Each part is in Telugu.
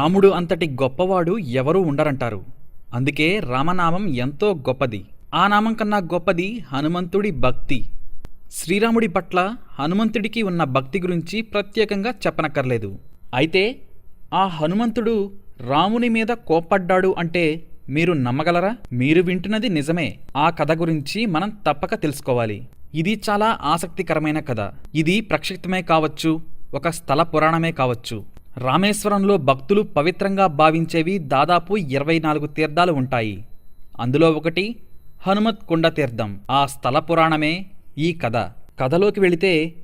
రాముడు అంతటి గొప్పవాడు ఎవరూ ఉండరంటారు. అందుకే రామనామం ఎంతో గొప్పది. ఆ నామం కన్నా గొప్పది హనుమంతుడి భక్తి. శ్రీరాముడి పట్ల హనుమంతుడికి ఉన్న భక్తి గురించి ప్రత్యేకంగా చెప్పనక్కర్లేదు. అయితే ఆ హనుమంతుడు రాముని మీద కోప్పడ్డాడు అంటే మీరు నమ్మగలరా? మీరు వింటున్నది నిజమే. ఆ కథ గురించి మనం తప్పక తెలుసుకోవాలి. ఇది చాలా ఆసక్తికరమైన కథ. ఇది ప్రక్షిప్తమే కావచ్చు ఒక స్థల పురాణమే కావచ్చు. రామేశ్వరంలో భక్తులు పవిత్రంగా భావించేవి దాదాపు ఇరవై నాలుగు తీర్థాలు ఉంటాయి. అందులో ఒకటి హనుమత్ కొండ తీర్థం. ఆ స్థల పురాణమే ఈ కథ. కథలోకి వెళితే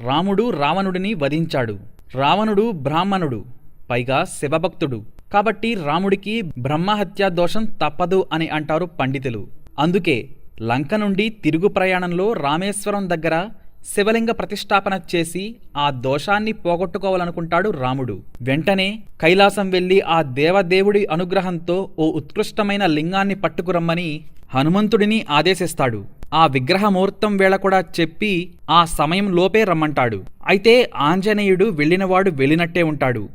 రాముడు రావణుడిని వధించాడు. రావణుడు బ్రాహ్మణుడు పైగా శివభక్తుడు. కాబట్టి రాముడికి బ్రహ్మహత్యా దోషం తప్పదు అని అంటారు పండితులు. అందుకే లంక నుండి తిరుగు ప్రయాణంలో రామేశ్వరం దగ్గర శివలింగ ప్రతిష్టాపన చేసి ఆ దోషాన్ని పోగొట్టుకోవాలనుకుంటాడు రాముడు. వెంటనే కైలాసం వెళ్ళి ఆ దేవదేవుడి అనుగ్రహంతో ఓ ఉత్కృష్టమైన లింగాన్ని పట్టుకురమ్మని హనుమంతుడిని ఆదేశిస్తాడు. ఆ విగ్రహముహూర్తం వేళ కూడా చెప్పి ఆ సమయం లోపే రమ్మంటాడు. అయితే ఆంజనేయుడు వెళ్ళినవాడు వెళ్ళినట్టే ఉంటాడు.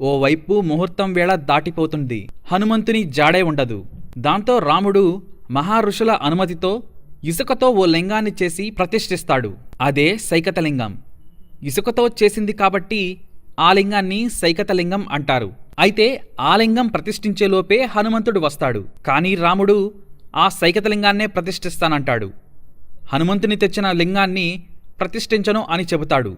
ఓవైపు ముహూర్తం వేళ దాటిపోతుంది. హనుమంతుని జాడే ఉండదు. దాంతో రాముడు మహారుషుల అనుమతితో ఇసుకతో ఓ లింగాన్ని చేసి ప్రతిష్ఠిస్తాడు. అదే సైకతలింగం. ఇసుకతో చేసింది కాబట్టి ఆ లింగాన్ని సైకతలింగం అంటారు. అయితే ఆ లింగం ప్రతిష్ఠించేలోపే హనుమంతుడు వస్తాడు. కానీ రాముడు ఆ సైకతలింగాన్నే ప్రతిష్ఠిస్తానంటాడు. హనుమంతుని తెచ్చిన లింగాన్ని ప్రతిష్ఠించను అని చెబుతాడు.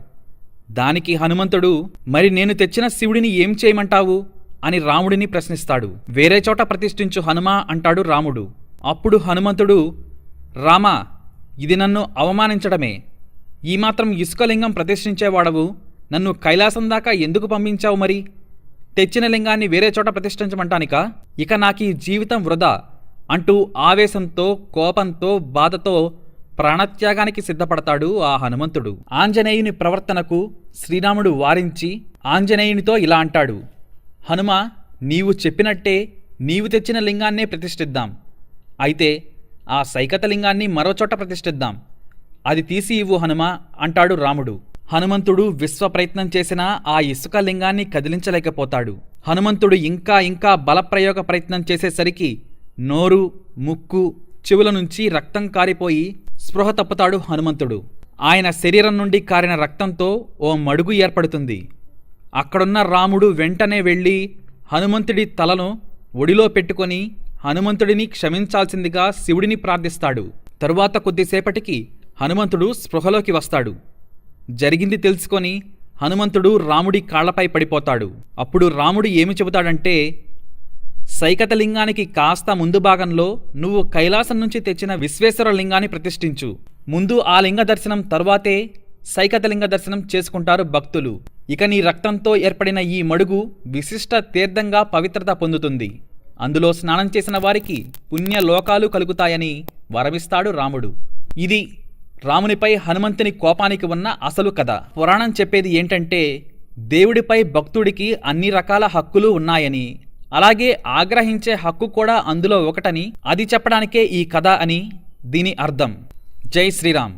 దానికి హనుమంతుడు మరి నేను తెచ్చిన శివుడిని ఏం చేయమంటావు? అని రాముడిని ప్రశ్నిస్తాడు. వేరే చోట ప్రతిష్ఠించు హనుమా అంటాడు రాముడు. అప్పుడు హనుమంతుడు రామా ఇది నన్ను అవమానించడమే. ఈ మాత్రం ఇసుకలింగం ప్రతిష్ఠించేవాడవు. నన్ను కైలాసం దాకా ఎందుకు పంపించావు మరి? తెచ్చిన లింగాన్ని వేరే చోట ప్రతిష్ఠించమంటానిక? ఇక నాకీ జీవితం వృధా అంటూ ఆవేశంతో కోపంతో బాధతో ప్రాణత్యాగానికి సిద్ధపడతాడు ఆ హనుమంతుడు. ఆంజనేయుని ప్రవర్తనకు శ్రీరాముడు వారించి ఆంజనేయునితో ఇలా అంటాడు. హనుమ నీవు చెప్పినట్టే నీవు తెచ్చిన లింగాన్నే ప్రతిష్ఠిద్దాం. అయితే ఆ సైకతలింగాన్ని మరోచోట ప్రతిష్ఠిద్దాం. అది తీసి ఇవ్వు హనుమ అంటాడు రాముడు. హనుమంతుడు విశ్వ ప్రయత్నం చేసినా ఆ ఇసుక లింగాన్ని కదిలించలేకపోతాడు. హనుమంతుడు ఇంకా ఇంకా బలప్రయోగ ప్రయత్నం చేసేసరికి నోరు ముక్కు చెవుల నుంచి రక్తం కారిపోయి స్పృహ తప్పుతాడు హనుమంతుడు. ఆయన శరీరం నుండి కారిన రక్తంతో ఓ మడుగు ఏర్పడుతుంది. అక్కడున్న రాముడు వెంటనే వెళ్ళి హనుమంతుడి తలను ఒడిలో పెట్టుకొని హనుమంతుడిని క్షమించాల్సిందిగా శివుడిని ప్రార్థిస్తాడు. తరువాత కొద్దిసేపటికి హనుమంతుడు స్పృహలోకి వస్తాడు. జరిగింది తెలుసుకొని హనుమంతుడు రాముడి కాళ్ళపై పడిపోతాడు. అప్పుడు రాముడు ఏమి చెబుతాడంటే సైకతలింగానికి కాస్త ముందు భాగంలో నువ్వు కైలాసం నుంచి తెచ్చిన విశ్వేశ్వర లింగాన్ని ప్రతిష్ఠించు. ముందు ఆ లింగ దర్శనం తరువాతే సైకతలింగ దర్శనం చేసుకుంటారు భక్తులు. ఇక నీ రక్తంతో ఏర్పడిన ఈ మడుగు విశిష్ట తీర్థంగా పవిత్రత పొందుతుంది. అందులో స్నానం చేసిన వారికి పుణ్యలోకాలు కలుగుతాయని వరమిస్తాడు రాముడు. ఇది రామునిపై హనుమంతుని కోపానికి ఉన్న అసలు కథ. పురాణం చెప్పేది ఏంటంటే దేవుడిపై భక్తుడికి అన్ని రకాల హక్కులు ఉన్నాయని అలాగే ఆగ్రహించే హక్కు కూడా అందులో ఒకటని అది చెప్పడానికే ఈ కథ అని దీని అర్థం. జై శ్రీరామ్.